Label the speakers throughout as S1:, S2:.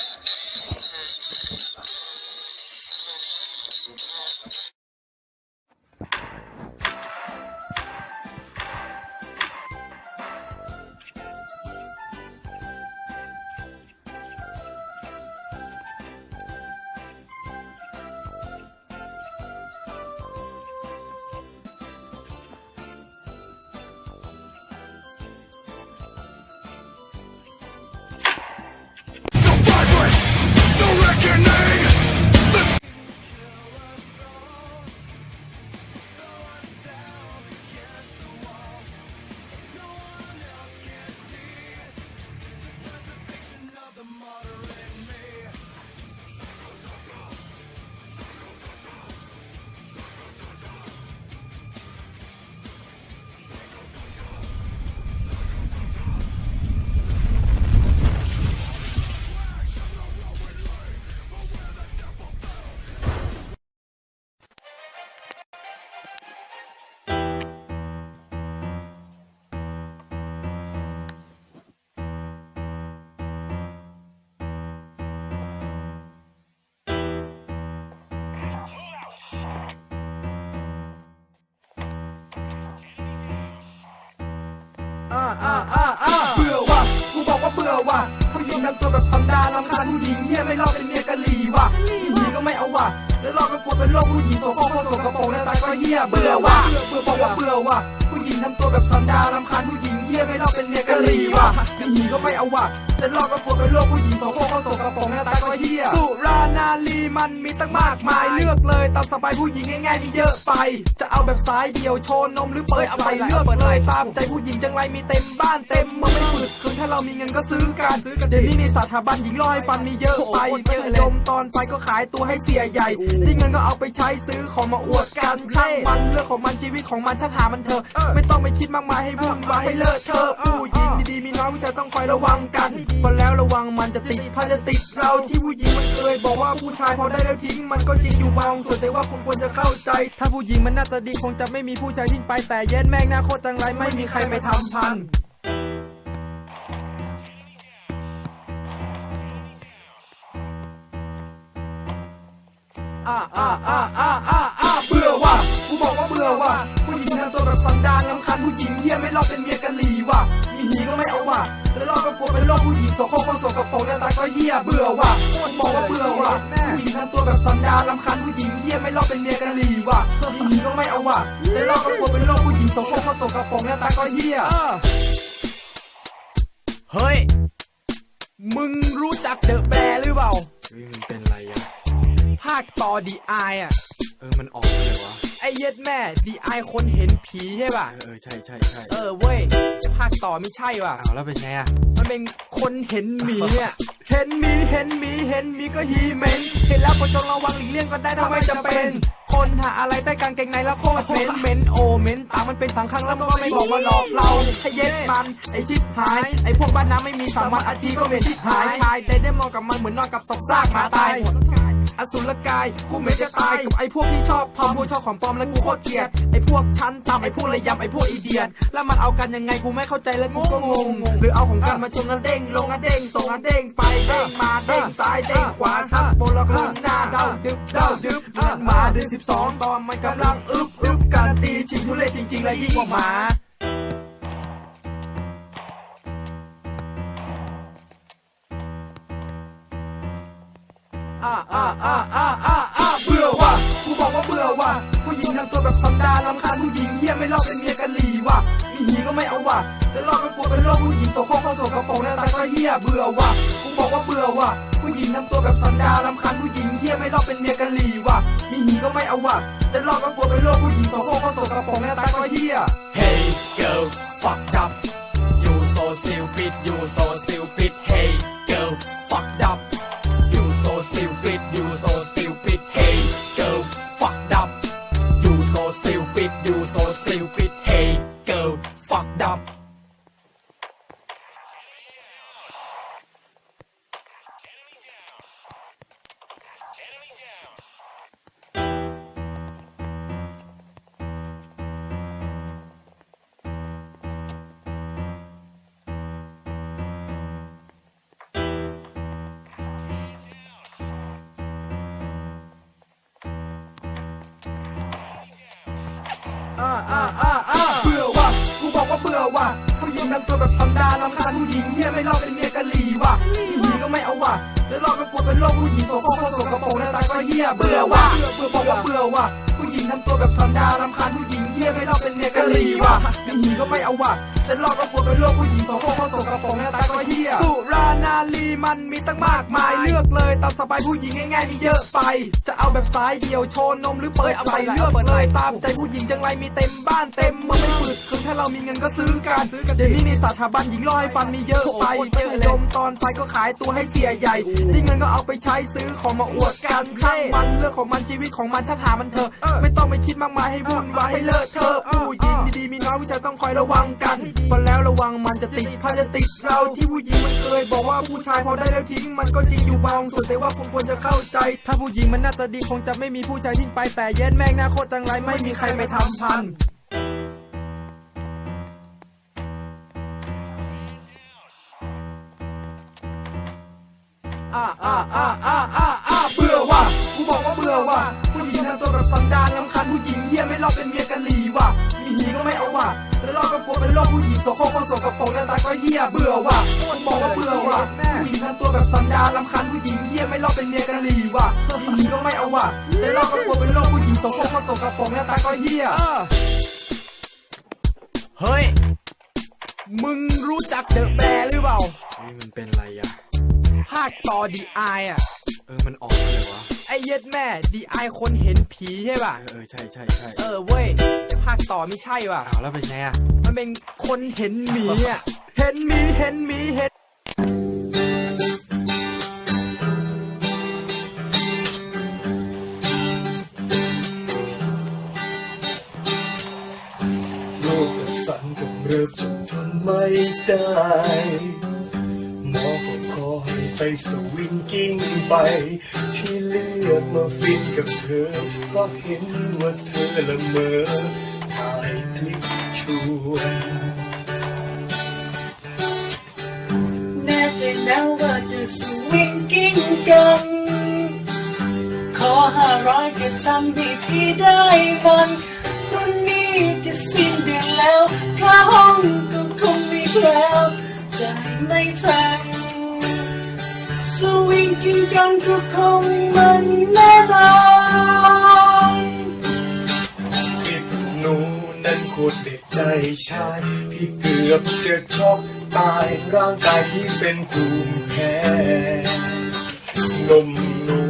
S1: Thank you. อ่าอ่าอ่าอ่าเบื่อว่ะกูบอกว่าเบื่อว่ะผู้หญิงทำตัวแบบสันดานรำคาญผู้หญิงเฮียไม่รอดเป็นเมียกะหรี่ว่ะมีหีก็ไม่เอาว่ะจะรอดก็กลัวเป็นโรคผู้หญิงโสโครกโสกระโปรงหน้าตาก็เฮียเบื่อว่ะเบื่อบอกว่าเบื่อว่ะผู้หญิงทำตัวแบบสันดานรำคาญผู้หญิง เฮียไม่รอดเป็นเมียกะหรี่ว่ะมีหีก็ไม่เอาว่ะจะรอดก็กลัวเป็นโรคผู้หญิงโสโครกโสกระโปรงหน้าตาก็เฮียสุรานารีมันมีตั้งมากมายเลือกเลยตามสบายผู้หญิงง่ายๆมีเยอะไป จะเอาแบบสายเดี่ยวโชว์นมหรือเปิดเอาไปเลือกเลยตามใจผู้หญิงจังไรมีเต็มบ้านเต็มเมืองไม่ฝืดคือถ้าเรามีเงินก็ซื้อกันเดี๋ยวนี้ในสถาบันหญิงร้อยฟันมีเยอะไปไม่เคยดมตอนไปก็ขายตัวให้เสียใหญ่ได้เงินก็เอาไปใช้ซื้อของมาอวดกันช่างมันเรื่องของมันชีวิตของมันช่างหามันเถอะไม่ต้องไปคิดมากมายให้วุ่นวายให้เลิกเธอผู้หญิงดีๆมีน้อยผู้ชายต้องคอยระวังกันฟันแล้วระวังมันจะติดพันจะติดเราที่ผู้หญิงมันเคยบอกว่าผู้ชายพอได้แล้วทิ้งมันก็จริงอยู่บางส่วนแต่ว่าคุณควรจะเข้าใจ ถ้าผู้หญิงมันหน่าตาดีคงจะไม่มีผู้ชายทิ้งไปแต่เย็นแม่งหน้าโคตรจังไรไม่มีใครไปทำพันอ่าอ่าอ่าอ่าอ่าเบื่อว่ะกูบอกว่าเบื่อว่ะ ตัวแบบสันดานลำคันผู้หญิงเฮียไม่รอดเป็นเมียกะหรี่ว่ะ มีหีก็ไม่เอาว่ะจะรอดก็กลัวเป็นโรคผู้หญิงโสโครกคนโสกระโปรงหน้าตาก็เฮียเบื่อว่ะกูบอกว่าเบื่อว่ะผู้หญิงทำตัวแบบสันดานลำคันผู้หญิงเฮียไม่รอดเป็นเมียกะหรี่ว่ะ มีหีก็ไม่เอาว่ะจะรอดก็กลัวเป็นโรคผู้หญิงโสโครกคนโสกระโปรงหน้าตาก็เฮียเฮ้ย มึงรู้จักเดอะแบร์หรือเปล่า
S2: เฮ้ยมันเป็นไรอะ
S1: ภาคต่อดีไออะ
S2: เออ มันออกมาเลยวะ
S1: ไอเย็ดแม่ดีไอคนเห็นผีใช่ป่ะ
S2: เออเออใช่ใช่ใช่
S1: เออเว้ยภาคต่อไม่ใช่ว่ะ
S2: เอาแล้วเป็นไงอะ
S1: มันเป็นคนเห็นหมีอะเห็นหมีเห็นหมีเห็นหมีก็ฮีเมนเห็นแล้วก็จงระวังหลีกเลี่ยงก็ได้ถ้าไม่จำเป็น คนหาอะไรใต้กางเกงในแล้วโคตรเหม็นเหม็นโอเหม็นตามมันเป็นสังขังแล้วมันก็ไม่บอกว่าหลอกเราให้เย็ดมันไอชิบหาย ไอพวกบ้านน้ำไม่มีสามวันอาทิตย์ก็เหม็นชิบหายชายได้ได้มองกับมันเหมือนนอนกับศพซากหมาตายอสุรกาย กูไม่จะตายกับไอ้พวกที่ชอบทอมพวกชอบของปลอมแล้วกูโคตรเกลียด ไอ้พวกชั้นต่ำไอ้พวกระยำไอ้พวกอีเดียน แล้วมันเอากันยังไงกูไม่เข้าใจแล้วกูก็งง หรือเอาของกันมาชนแล้วเด้งลงอะเด้งส่งอะเด้งไปเด้งมาเด้งซ้ายเด้งขวาทับบนล้วขึ้นหน้าเด้าดึบเด้าดึบมันมาเดือนสิบสองตอนมันกำลังอึบอึบการันตีชิงทุเรศจริงๆและยิ่งกว่าหมา อ่าอ่าอ่าอ่าอ่าอ่าเบื่อว่ะกูบอกว่าเบื่อว่ะผู้หญิงทำตัวแบบสันดาลำคาญผู้หญิงเฮียไม่รอบเป็นเมียกะหลีว่ะมีหีก็ไม่เอาว่ะจะรอบก็กลัวเป็นโรคผู้หญิงโสโครกเข้าโสกระโปรงหน้าตาก็เฮี้ยเบื่อว่ะกูบอกว่าเบื่อว่ะผู้หญิงทำตัวแบบสันดาลำคาญผู้หญิงเฮียไม่รอบเป็นเมียกะหลีว่ะมีหีก็ไม่เอาว่ะจะรอบก็กลัวเป็นโรคผู้หญิงโส เบื่อว่ะกูบอกว่าเบื่อว่ะผู้หญิงทำตัวแบบสันดาลรำคาญผู้หญิงเฮียไม่เล่าเป็นเมียกะหรี่ว่ะผู้หญิงก็ไม่เอาว่ะจะเล่าก็กลัวเป็นโรคผู้หญิงโสโครกโสกระโปรงหน้าตาก็เฮียเบื่อว่ะเบื่อบอกว่าเบื่อว่ะผู้หญิงทำตัวแบบสันดาลรำคาญผู้หญิงเฮียไม่เล่าเป็นเมียกะหรี่ว่ะผู้หญิงก็ไม่เอาว่ะจะเล่าก็กลัวเป็นโรคผู้หญิงโสโครกโสกระโปรงารีมันมีตั้งมากมายเลือกเลยตามสบายผู้หญิงง่ายๆมีเยอะไป จะเอาแบบสายเดียวโชว์นมหรือเปิดใจเลือกเลยตามใจผู้หญิงจังไรมีเต็มบ้านเต็มเมืองไม่ฝืดคือ ถ้าเรามีเงินก็ซื้อกันเดี๋ยวนี้ในสถาบันหญิงร้อยฟันมีเยอะไปไม่ให้ดมตอนไปก็ขายตัวให้เสียใหญ่ได้เงินก็เอาไปใช้ซื้อของมาอวดกันช่างมันเรื่องของมันชีวิตของมันช่างหามันเถอะไม่ต้องไปคิดมากมายให้วุ่นวายให้เลิกเธอะผู้หญิงดีๆมีน้อยผู้ชายต้องคอยระวังกันพอแล้วระวังมันจะติดพาจะติดเราที่ผู้หญิงมันเคยบอกว่าผู้ชายพอได้แล้วทิ้งมันก็จริงอยู่บางส่วนแต่ว่าผมควรจะเข้าใจ ถ้าผู้หญิงมันหน่าตาดีคงจะไม่มีผู้ชายทิ้งไปแต่เย็นแม่งหน้าโคตรจังไรไม่มีใครไปทำพัน อ่าอ่าอ่าอ่าอ่าอ่าเบื่อว่ะกูบอกว่าเบื่อว่ะผู้หญิงทำตัวแบบสันดานลำคันผู้หญิงเฮียไม่รอดเป็นเมียกะหรี่ว่ะมีหีก็ไม่เอาว่ะจะรอดก็กลัวเป็นโรคผู้หญิงโสโครกโสกระโปรงหน้าตาก็เฮียเบื่อว่ะกูบอกว่าเบื่อว่ะผู้หญิงทำตัวแบบสันดานลำคันผู้หญิงเฮียไม่รอดเป็นเมียกะหรี่ว่ะมีหีก็ไม่เอาว่ะจะรอดก็กลัวเป็นโรคผู้หญิงโสโครกโสกระโปรงหน้าตาก็เฮีย
S3: เฮ้ยมึงรู้จักเดอะแบร์หรือเปล่า
S2: เฮ้ยมันเป็นไรอะ
S3: ภาคต่อดีไออะ
S2: เออ มันออกเลยวะ
S3: ไอ้เย็ดแม่ดีไอคนเห็นผีใช่ป่ะ
S2: เออเออใช่ใช่ใช่
S3: เออ เว้ยแต่ภาคต่อไม่ใช่ว่ะ
S2: อ้าวแล้วเป็นไงอะ
S3: มันเป็นคนเห็นหมีอะ
S1: เห็นหมี เห็นหมี เห็น
S4: โรคกระสันกำเริบจนทนไม่ได้หมอก็ขอให้ ไปสวิงกิ้งไปที่เลือกมาฟินกับเธอ เพราะเห็นว่าเธอละเมอถ่ายคลิปชวน
S5: แน่ใจแล้วว่าจะสวิงกิ้งกัน ขอห้าร้อยจะทำให้พี่ได้วันตอนนี้จะสิ้นเดือนแล้วค่าห้องก็คงม่แล้วจ่ายไม่ทัน สวิงกิ้งกันก็คงมันแน่นอน
S4: ติดหนูนั้นคตรเด็ดใจชายพี่เกือบจะช็อกตายร่างกายที่เป็นภูมิแพ้นมหนู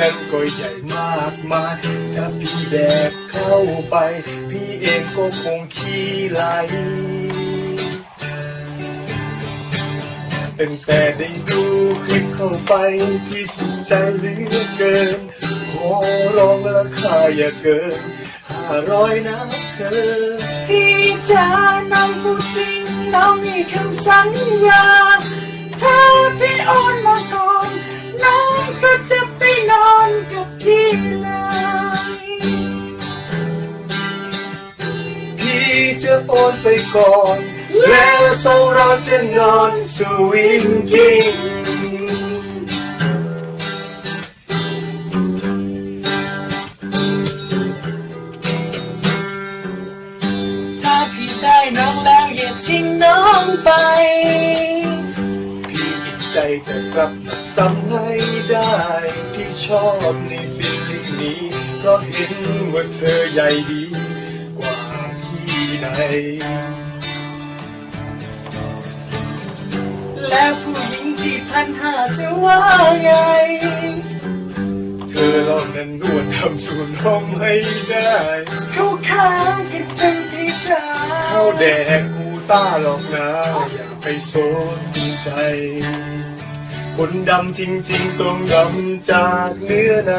S4: นั้นก็ใหญ่มากมายถ้าพี่แดกเข้าไป พี่เองก็คงขี้ไหล ตั้งแต่ได้ดูคลิปเข้าไปพี่สุขใจเหลือเกิน ขอร้องราคาอย่าเกินห้าร้อยนะเธอ
S5: พี่จะน้องพูดจริงน้องมีคำสัญญา ถ้าพี่โอนมาก่อน น้องก็จะไปนอนกับพี่เลย
S4: พี่จะโอนไปก่อน แล้วสองเราจะนอนสวิงกิ้ง
S5: ถ้าพี่ได้น้องแล้วอย่าทิ้งน้องไป
S4: พี่ติดใจจะกลับมาซ้ำให้ได้ พี่ชอบในฟิลลิ่งนี้เพราะเห็นว่าเธอใหญ่ดีกว่าพี่ไห
S5: แล้วผู้หญิงที่พันหาจะว่าไง
S4: เธอลองนั้นนวดทำสูนห้องให้ได้
S5: เขาค้างกันเป็นพี่ชาย
S4: เข้าแดกกูต้าหรอกนะอย่าไปสนใจ คนดำจริงๆต้องดำจากเนื้อใน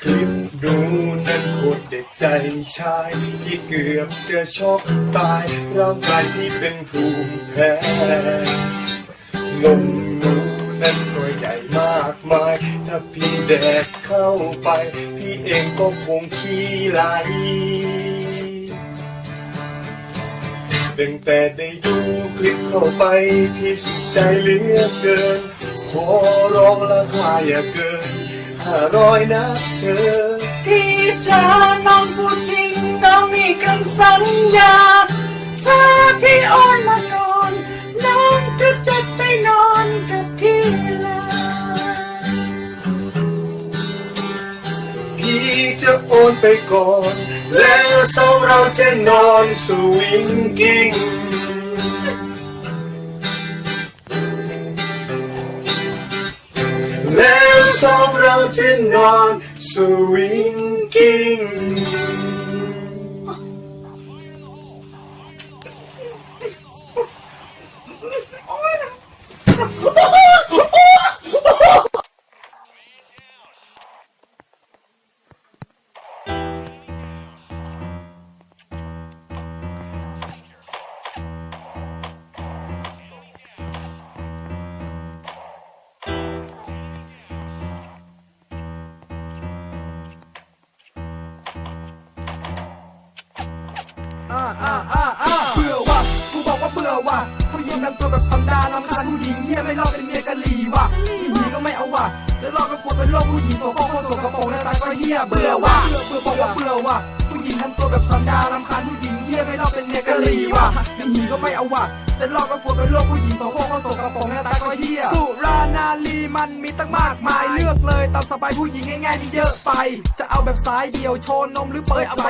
S4: คลิปดูนั้นโคตรเด็ด ใจชายที่เกือบจะช็อกตายร่างกายที่เป็นภูมิแพ้นมหนูนั้นก็ใหญ่มากมาย ถ้าพี่แดกเข้าไป พี่เองก็คงขี้ไหลตั้งแต่ได้ดูคลิปเข้าไป พี่สุขใจเหลือเกิน ขอร้องราคาอย่าเกินห้าร้อยนะเธอ
S5: พี่ จ๋าน้องพูดจริงน้องมีคำสัญญา ถ้าพี่โอนมาก่อนน้องก็จะไปนอนกับพี่แล้ว
S4: พี่จะโอนไปก่อน แล้วสองเราจะนอนสวิงกิ้งแล้วสองเราจะนอน สวิ
S1: ยไม่รอดเป็นเมียกะหรี่ว่ะมีหีก็ไม่เอาว่ะจะรอดก็กลัวเป็นโรคผู้หญิงโสโครกโคตรสกปรกหน้าตาก็เฮียเบื่อว่ะเบื่อเบื่อบอกว่าเบื่อว่ะผู้หญิงทำตัวแบบสันดานรำคาญผู้หญิงเฮียไม่รอดเป็นเมียกะหรี่ว่ะมีหีก็ไม่เอาว่ะจะรอดก็กลัวเป็นโรคผู้หญิงโสโครกโคตรสกปรกหน้าตาก็เฮียสุรานารีมันมีตั้งมากมายเลือกเลยตามสบายผู้หญิงง่ายๆนี่เยอะไป จะเอาแบบสายเดียวโชว์นมหรือเปิดใจ